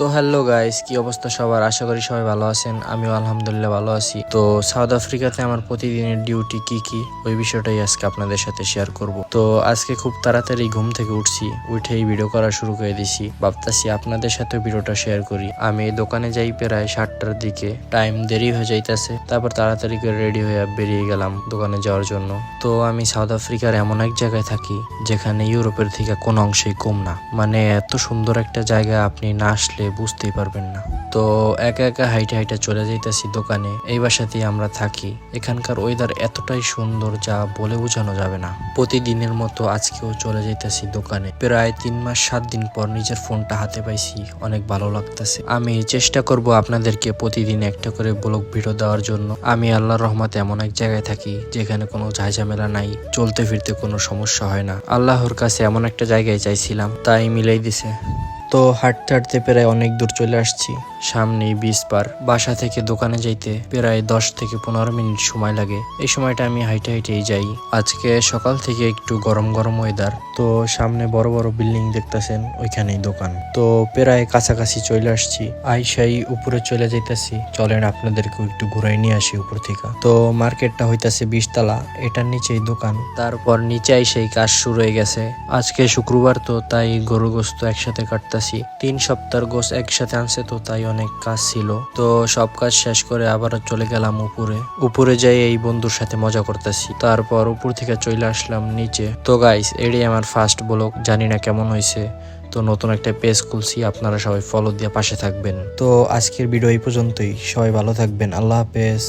তো hello guys, কি অবস্থা সবার? আশা করি সবাই ভালো আছেন। আমিও আলহামদুলিল্লাহ ভালো আছি। তো সাউথ আফ্রিকাতে আমার প্রতিদিনের ডিউটি কি কি? ওই বিষয়টাই আজকে আপনাদের সাথে শেয়ার করব। তো আজকে খুব তাড়াতাড়ি ঘুম থেকে উঠছি, উঠেই ভিডিও করা শুরু করে দিছি। ভাবতাছি আপনাদের সাথে ভিডিওটা শেয়ার করি। আমি দোকানে যাই প্রায় সাতটার দিকে। টাইম দেরি হয়ে যাইতেছে। তারপর তাড়াতাড়ি করে রেডি হয়ে বেরিয়ে গেলাম দোকানে যাওয়ার জন্য। তো আমি সাউথ আফ্রিকার এমন এক জায়গায় থাকি, যেখানে ইউরোপের থেকে কোনো অংশেই কম না। মানে এত সুন্দর একটা জায়গা আপনি না আসলে বুঝতেই পারবেন না। তো একা একা হাইটে হাইটে চলে যাইতেছি দোকানে, এই বাসাতেই আমরা থাকি। এখানকার ওয়েদার এতটাই সুন্দর যা বলে বোঝানো যাবে না। প্রতিদিনের মতো আজকেও চলে যাইতেছি দোকানে। প্রায় তিন মাস সাত দিন পর নিজের ফোনটা হাতে পাইছি, অনেক ভালো লাগতেছে। আমি চেষ্টা করব আপনাদেরকে প্রতিদিন একটা করে ব্লগ ভিডিও দেওয়ার জন্য। আমি আল্লাহর রহমতে এমন এক জায়গায় থাকি, যেখানে কোনো ঝামেলা নাই, চলতে ফিরতে কোনো সমস্যা হয় না। আল্লাহর কাছে এমন একটা জায়গায় চাইছিলাম, তাই মিলাই দিছে। তো হাঁটতে হাঁটতে প্রায় অনেক দূর চলে আসছি। সামনেই বিচ পার। বাসা থেকে দোকানে যাইতে প্রায় দশ থেকে পনেরো মিনিট সময় লাগে। এই সময়টা আমি হাইটে হাইটেই যাই। আজকে সকাল থেকে একটু গরম গরম ওয়েদার তো সামনে বড় বড় বিল্ডিং দেখতেছেন, ওইখানেই দোকান। তো প্রায় কাছাকাছি চলে আসছি। আইসাই উপরে চলে যাইতাছি। চলেন আপনাদেরকেও একটু ঘুরাই নিয়ে আসি উপর থেকে। তো মার্কেটটা হইতাছে বিশতলা এটার নিচেই দোকান। তারপর নিচে আইসাই কাজ শুরু হয়ে গেছে। আজকে শুক্রবার তো, তাই গরু গোস্ত একসাথে কাটতাছি তিন সপ্তাহ গোস একসাথে আনছে তো তাই অনেক কাজ ছিল। তো সব কাজ শেষ করে আবার চলে গেলাম উপরে। উপরে যাই এই বন্ধুর সাথে মজা করতেছি। তারপর উপর থেকে চলে আসলাম নিচে। তো গাইস এটাই আমার ফার্স্ট ব্লগ জানি না কেমন হয়েছে তো নতুন একটা পেজ খুলছি, আপনারা সবাই ফলো দিয়ে পাশে থাকবেন। তো আজকের ভিডিও এই পর্যন্তই। সবাই ভালো থাকবেন। আল্লাহ হাফেজ।